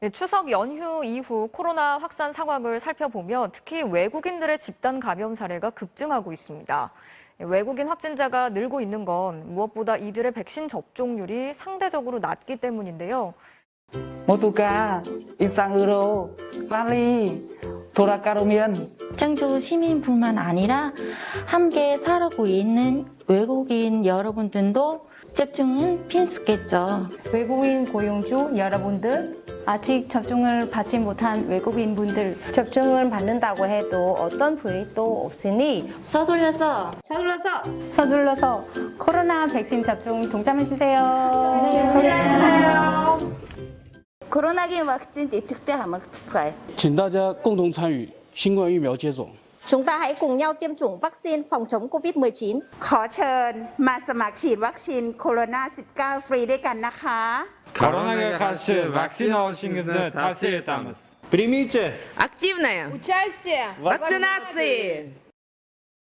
예, 추석 연휴 이후 코로나 확산 상황을 살펴보면 특히 외국인들의 집단 감염 사례가 급증하고 있습니다. 예, 외국인 확진자가 늘고 있는 건 무엇보다 이들의 백신 접종률이 상대적으로 낮기 때문인데요. 모두가 일상으로 빨리 돌아가려면 청주 시민뿐만 아니라 함께 살아고 있는 외국인 여러분들도 접종은 필수겠죠. 외국인 고용주 여러분들, 아직 접종을 받지 못한 외국인 분들, 접종을 받는다고 해도 어떤 불이익도 없으니 서둘러서 서둘러서 코로나 백신 접종 동참해 주세요. 네, 코로나 백신 thực tế hàm thực 请大家共同参与新冠疫苗接种。 chúng ta hãy cùng nhau tiêm chủng vaccine phòng chống COVID-19 ขอเชิญมาสมัครฉีดวัคซีนโคโรนา 19 ฟรีด้วยกันนะคะ Koronaga karşı vaksina oluşunuzu tavsiye ederiz. Примите Активное Участие! вакцинации!